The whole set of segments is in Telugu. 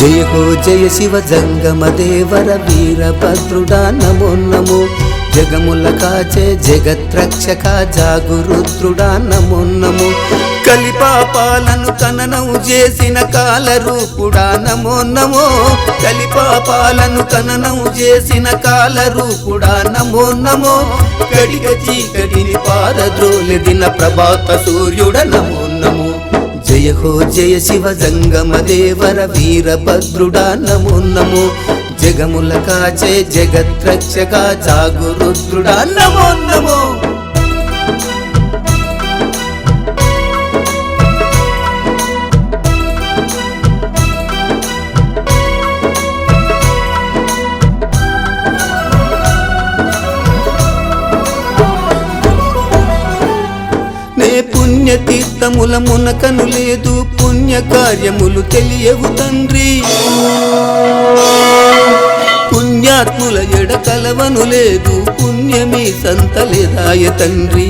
జయ హో జయ శివ జంగమ దేవర వీరభద్రుడా నమో నమో. జగముల కాచే జగత్రక్షక జాగురుద్రుడా నమో నమో. కలిపాపాలను కననము చేసిన కాలరూపుడా నమో నమో. కలిపాపాలను కననము చేసిన కాలరూపుడా నమో నమో. గడిగ చీకటిని పారద్రోలి దిన ప్రభాత సూర్యుడ నమో నమో. జయ హో జయ శివ జంగమ దేవర వీరభద్రుడా నమో నమో. జగముల కాచే జగత్రక్షక జాగురుద్రుడా నమో నమో. నే పుణ్యతీర్థముల మునకను లేదు పుణ్య కార్యములు తెలియవు తండ్రి. పుణ్యాత్ముల ఎడ కలవను లేదు పుణ్యమీ సంతలేదాయ తండ్రి.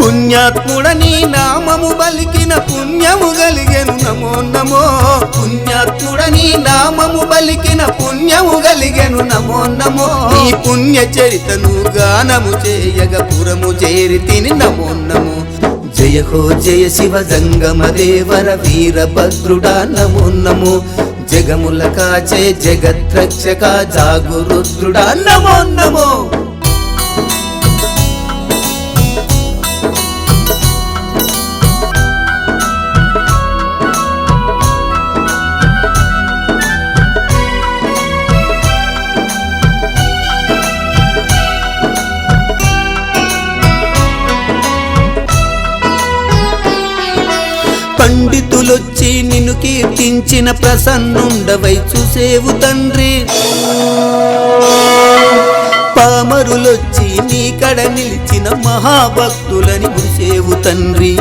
పుణ్యాత్ముడ నీ నామము బలికిన పుణ్యము గలిగెను నమో నమో. పుణ్యాత్ముడని నామము బలికిన పుణ్యము గలిగెను నమో నమో. ఈ పుణ్య చరితను గానము చేయగ పురము చేరి తిని నమో నమో. జయ హో జయ శివ జంగమ దేవర వీరభద్రుడా నమో నమో. జగముల కాచే జగత్రక్షక జాగురుద్రుడా నమో నమో. పండితులొచ్చి నిన్ను కీర్తించిన ప్రసన్నుండవై చూసేవు తండ్రి. పామరులొచ్చి నీ కడ నిలిచిన మహాభక్తులని ముసేవు తండ్రి.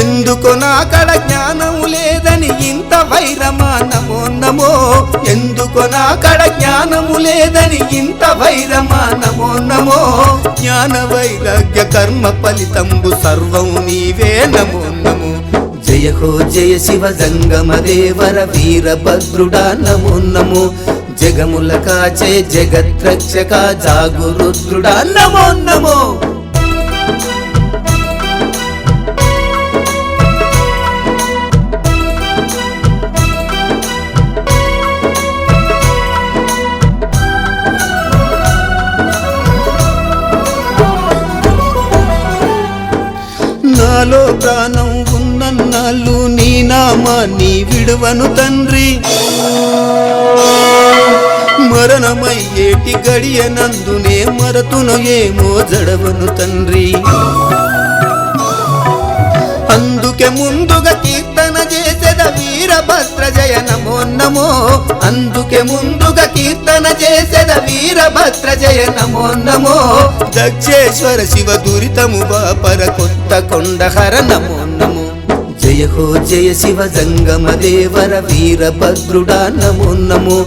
ఎందుకు నా కడ జ్ఞానము లేదని ఇంత వైరమానం నమో నమో ఎందుకు నా కడ జ్ఞానము లేదని ఇంత వైరమా? నమో నమో. జ్ఞాన వైరాగ్య కర్మ ఫలితంబు సర్వం నీవే. నమో నమో. జయ హో జయ శివ జంగమ దేవర వీరభద్రుడా నమో నమో. జగముల కాచే జగత్రక్షక జాగురుద్రుడా నమో నమో. నాలో ప్రాణం ఉన్నన్నాళ్ళు నీ నామాన్ని విడువను తండ్రి. మరణమయ్యేటి గడియనందునే మరతును ఏమో జడవను తండ్రి. అందుకే ముందుగా కీర్తన చేసి వీరభద్ర జయ నమో నమో. అందుకే ముందుగా కీర్తన చేసేద వీరభద్ర జయ నమో నమో. దక్షేశ్వర శివ దురితము బాపర కొత్త కొండహర నమో నమో. జయ హో జయ శివ జంగమ దేవర వీరభద్రుడా నమో నమో.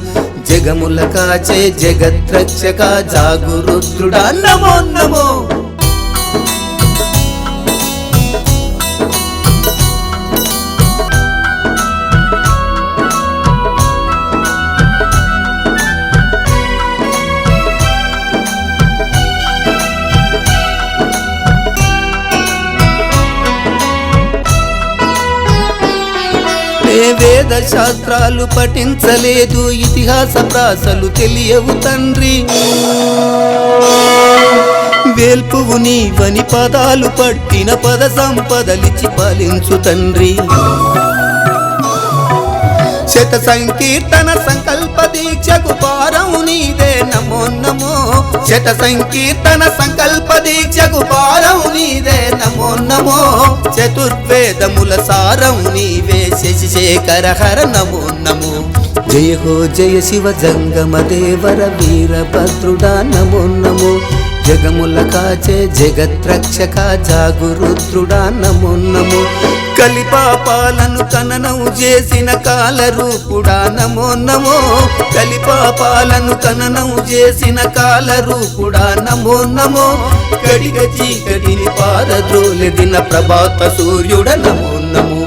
జగముల కాచే జగత్రక్షక జాగురుద్రుడా నమో నమో. వేద శాస్త్రాలు పఠించలేదు ఇతిహాస ప్రాసలు తెలియవు తండ్రి. వేల్పువు నీవని పదాలు పట్టిన పద సంపదలిచి పాలించు తండ్రి. శత సంకీర్తన సంకల్ప దీక్షకు పారము నీదే నమో నమో. శత సంకీర్తన సంకల్ప దీక్షకు పారము నీదే నమో నమో. చతుర్వేదముల సారం నీవే. శశిశేఖర హర నమో నమో. జయ హో జయ శివ జంగమ దేవర వీరభద్రుడా నమో నమో. జగముల కాచే జగత్రక్షక జాగురుద్రుడా నమో నమో. కలిపాపాలను కననము చేసిన కాలరూపుడా. నమో నమో. కలిపాపాలను కననము చేసిన కాలరూపుడా. నమో నమో. కడిగ చీకటిని పారద్రోలెదిన ప్రభాత సూర్యుడ. నమో నమో.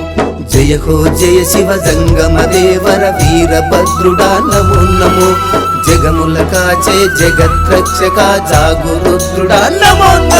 జయ హో జయ శివ జంగమ దేవర వీరభద్రుడా. నమో నమో. జగముల కాచే జగత్రక్షక జాగురుద్రుడా. నమో